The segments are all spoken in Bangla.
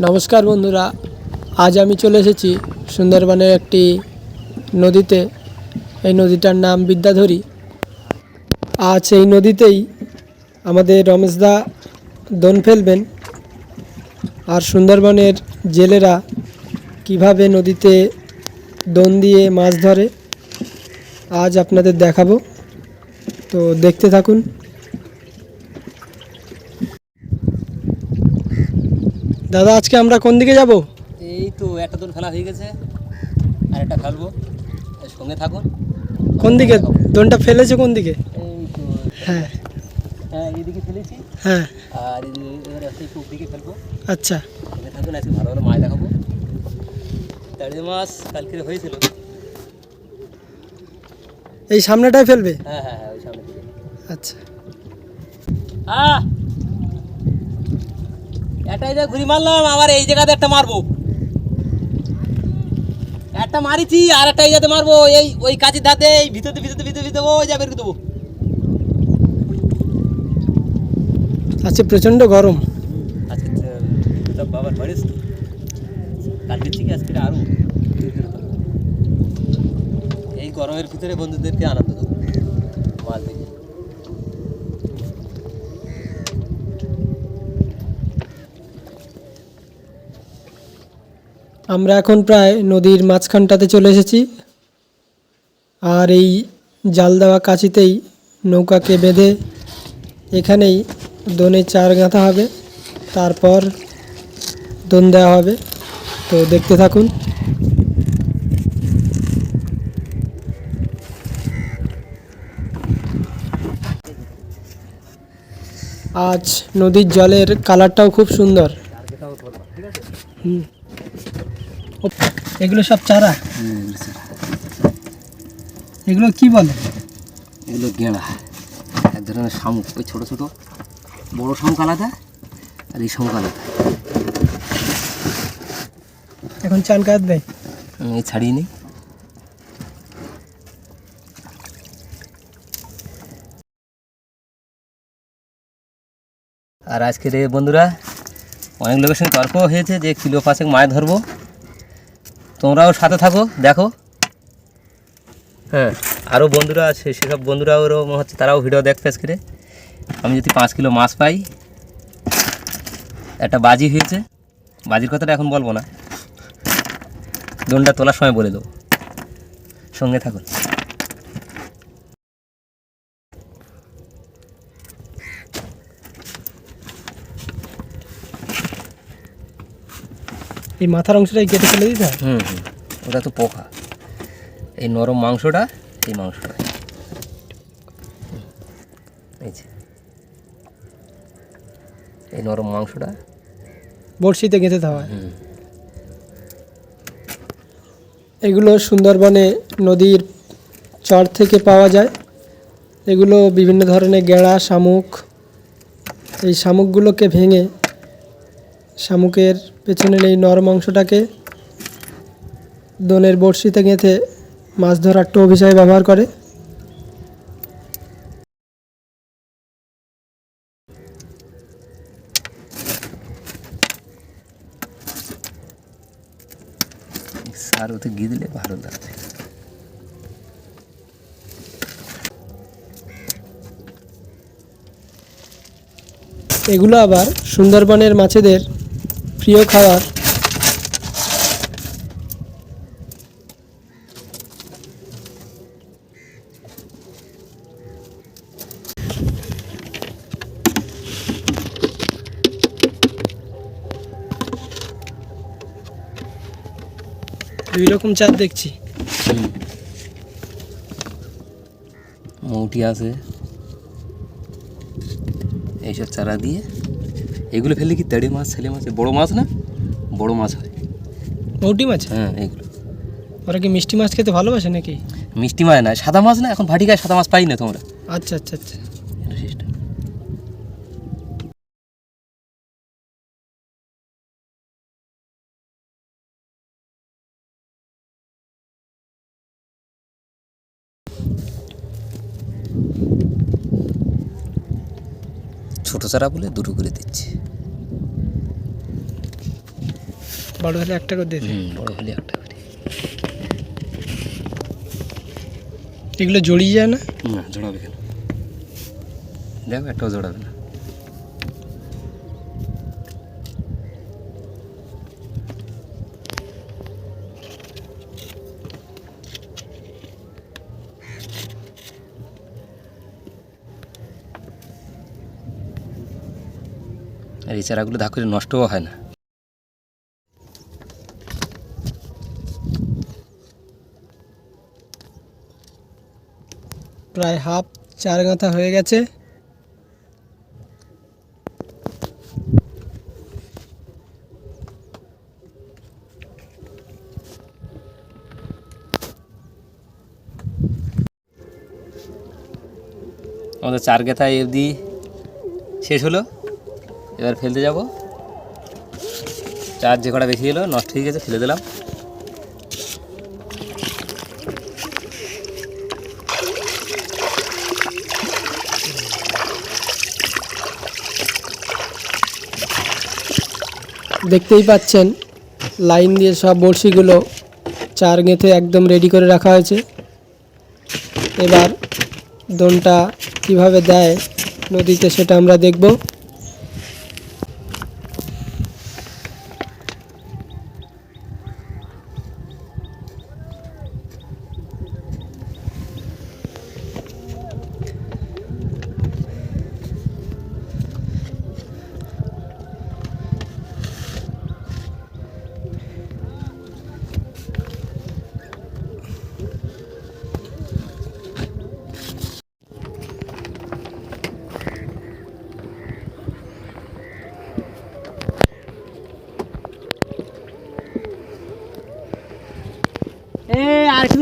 নমস্কার বন্ধুরা আজ আমি চলে এসেছি সুন্দরবনের একটি নদীতে। এই নদীটার নাম বিদ্যাধরী। আজ এই নদীতেই আমাদের রমেশদা দোন ফেলবেন। আর সুন্দরবনের জেলেরা কীভাবে নদীতে দোন দিয়ে মাছ ধরে আজ আপনাদের দেখাবো। তো দেখতে থাকুন। দাদা আজকে আমরা কোন দিকে যাব? এই তো একটা দোল ফেলা হয়ে গেছে আর একটা এর সঙ্গে থাকুন। কোন দিকে? দোনটা ফেলেছে কোন দিকে? এই তো হ্যাঁ। হ্যাঁ এইদিকে ফেলেছি। হ্যাঁ। আর দিকে ফেলব আচ্ছা। থাকুন আজকে ভালো ভালো মাছ দেখাবো। তাড়ি মাছ কালকে হয়েছিল। এই সামনেটাই ফেলবে? হ্যাঁ হ্যাঁ হ্যাঁ ওই সামনে আচ্ছা। একটা এই ঘুরি মারলাম আবার এই জায়গাতে একটা মারবো। একটা মারিছি আর একটা এই জায়গাতে মারবো। এই ওই কাঁচির ধাতে এই ভিতরে ভিতরে ভিতরে ভিতরে ওই যাবে বের দেবো। আজকে প্রচণ্ড গরম। আজকে তো বাবার বাড়িস কালকে থেকে আজকে আরও এই গরমের ভিতরে বন্ধুদেরকে আনন্দ দেবো। আমরা এখন প্রায় নদীর মাঝখানটাতে চলে এসেছি। আর এই জাল দেওয়া কাছিতেই নৌকাকে বেঁধে এখানেই দোনে চার গাঁথা হবে। তারপর দোন দেওয়া হবে। তো দেখতে থাকুন। আজ নদীর জলের কালারটাও খুব সুন্দর। হুম। এগুলো সব চারা? এগুলো কি বলে? এগুলো গেঁড়া। এক ধরনের শামুক। ওই ছোটো ছোটো। বড়ো শামুক আলাদা আর এই শামুক আলাদা। এখন চান কাটবে? আমি এই ছাড়িয়ে নিই। আর আজকের বন্ধুরা অনেক লোকের সঙ্গে তর্ক হয়েছে যে কিলো পাঁচেক মাছ ধরবো। তোমরাও সাথে থাকো, দেখো। হ্যাঁ আরও বন্ধুরা আছে, সেসব বন্ধুরাও ওরকম হচ্ছে, তারাও ভিডিও দেখবে আজকে। আমি যদি পাঁচ কিলো মাছ পাই, একটা বাজি হয়েছে। বাজির কথাটা এখন বলব না। দোনটা তোলার সময় বলে দেবো। সঙ্গে থাকুন। এই মাথার অংশটাই কেটে ফেলে দিতে হয়? হুম হুম। ওটা তো পোকা। এই নরম মাংসটা এই মাংসটা। এই যে। এই নরম মাংসটা। বড়শিতে গেঁথে দেওয়া হয়। এগুলো সুন্দরবনে নদীর চর থেকে পাওয়া যায়। এগুলো বিভিন্ন ধরনের গেঁড়া শামুক। এই শামুকগুলোকে ভেঙে শামুকের পেছনের এই নরম অংশটাকে। দোনের বড়শিতে গেঁথে মাছ ধরার টোপ হিসাবে ব্যবহার করে। সার ওতে গিয়ে ভালো লাগবে এগুলো আবার সুন্দরবনের মাছেদের প্রিয় খাবার দুই রকম চার দেখছি। মৌটি আছে। এইসব চারা দিয়ে এগুলো ফেললে কি তেড়ে মাছ ছেলে মাছ? বড় মাছ না? বড় মাছ হয়। মৌটি মাছ? হ্যাঁ এগুলো। ওরা কি মিষ্টি মাছ খেতে ভালোবাসে নাকি? মিষ্টি মাছ না সাদা মাছ না? এখন ভাটিকায় সাদা মাছ পাই না তোমরা। আচ্ছা আচ্ছা আচ্ছা। চারা বলে দুটো করে দিচ্ছে। বড় হলে একটা করে দিচ্ছে। বড় হলে একটা করে। এগুলো জড়িয়ে যায় না? না জোড়াবে কেন? দেখো একটাও জোড়াবে না। আর এই চারাগুলো ধাক করে নষ্টও হয় না। প্রায় হাফ চার গাঁথা হয়ে গেছে। আমাদের চার গেথা অবধি শেষ হলো। এবার ফেলতে যাব। চার যে কটা বেশি এলো, নষ্ট হয়ে গেছে, ফেলে দিলাম। দেখতেই পাচ্ছেন, লাইন দিয়ে সব বড়শিগুলো চার গেঁথে একদম রেডি করে রাখা হয়েছে। এবার দোনটা কীভাবে দেয় নদীতে সেটা আমরা দেখব।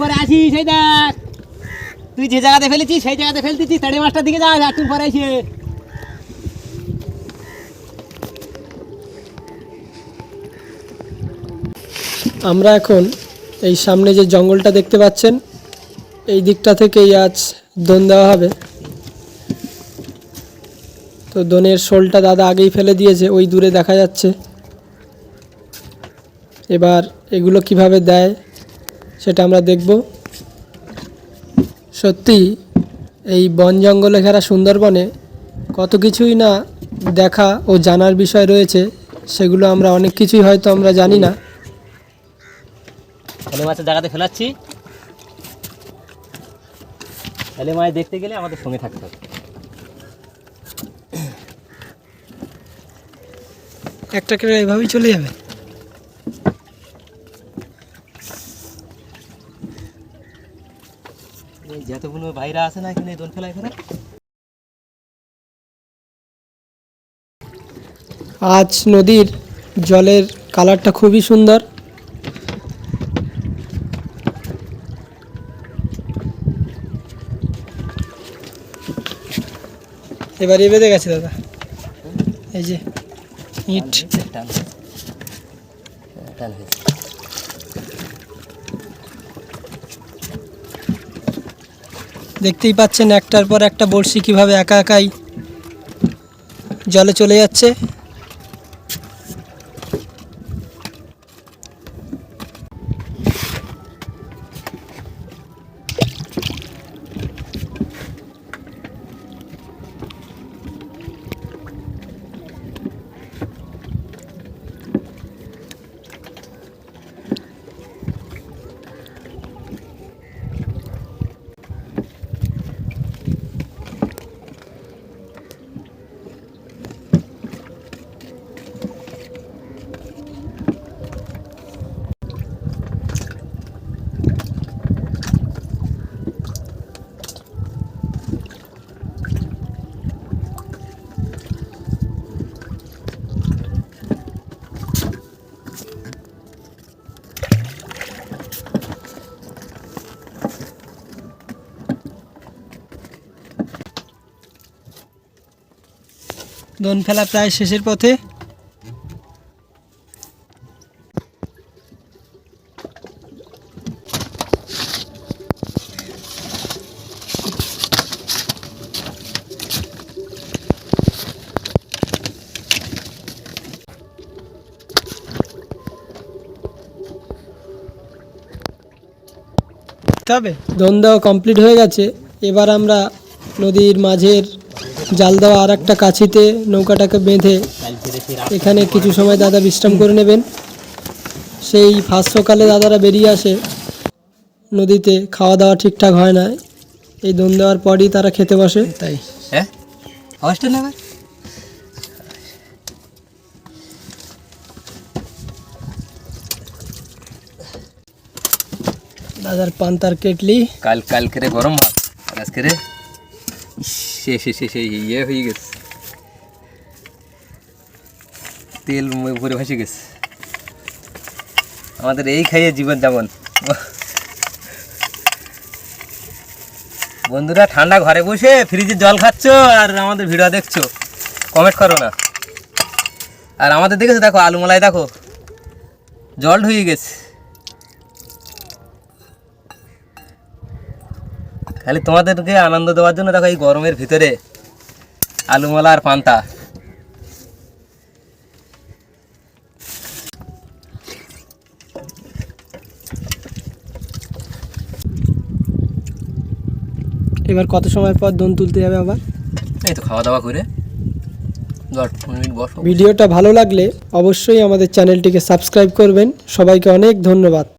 আর একটু পরে আসিস সেই দেখ। তুই যে জায়গাতে ফেলেছিস, সেই জায়গাতে ফেলতেছিস সাড়ে পাঁচটার দিকে যাস একটু পরে এসে। আমরা এখন এই সামনে যে জঙ্গলটা দেখতে পাচ্ছেন, এই দিকটা থেকেই আজ দোন দেওয়া হবে। তো দোনের শোলটা দাদা আগেই ফেলে দিয়েছে, ওই দূরে দেখা যাচ্ছে। এবার এগুলো কীভাবে দেয় সেটা আমরা দেখব। সত্যি এই বন জঙ্গলে ঘেরা সুন্দরবনে কত কিছুই না দেখা ও জানার বিষয় রয়েছে সেগুলো আমরা অনেক কিছুই হয়তো আমরা জানি না। মাছের জায়গাতে ফেলাচ্ছি। ছেলে মাছ দেখতে গেলে আমাদের সঙ্গে থাকতে হবে। একটা করে এভাবেই চলে যাবে এই যতগুলো ভাইরা আছে না এখানে দোল ফেলা এখানে? আজ নদীর জলের কালারটা খুবই সুন্দর। এবার বেঁধে গেছে দাদা। এই যে ইট। টান টান হয়েছে দেখতেই পাচ্ছেন একটার পর একটা বড়শি কীভাবে একা একাই জলে চলে যাচ্ছে। বেগুন ফেলা প্রায় শেষের পথে। তবে দ্বন্দ্ব কমপ্লিট হয়ে গেছে। এবার আমরা নদীর মাঝের জাল দেওয়া আর একটা কাছিতে নৌকাটাকে বেঁধে এখানে কিছু সময় দাদা বিশ্রাম করে নেবেন। সেই ফার্স্ট সকালে দাদারা বেরিয়ে আসে। নদীতে খাওয়া দাওয়া ঠিকঠাক হয় না। এই দোন দেওয়ার পরই তারা খেতে বসে। তাই। হ্যাঁ? আওয়াজটা? দাদার পান্তার কেটলি। কাল কালকে রে গরম ভাত। আজকে রে সে সে ইয়ে হয়ে গেছে। তেল ভরে ভাসে গেছে। আমাদের এই খাইয়ে জীবন যেমন বন্ধুরা, ঠান্ডা ঘরে বসে ফ্রিজে জল খাচ্ছ আর আমাদের ভিডিও দেখছ। কমেন্ট করো না। আর আমাদের দেখেছ, দেখো আলু মালাই দেখো। জল ঢুয়ে গেছে। খালি তোমাদেরকে আনন্দ দেওয়ার জন্য দেখো এই গরমের ভিতরে আলুমালা আর পান্তা। এবার কত সময় পর দোন তুলতে যাবে আবার? এই তো খাওয়া দাওয়া করে। ভিডিওটা ভালো লাগলে অবশ্যই আমাদের চ্যানেলটিকে সাবস্ক্রাইব করবেন। সবাইকে অনেক ধন্যবাদ।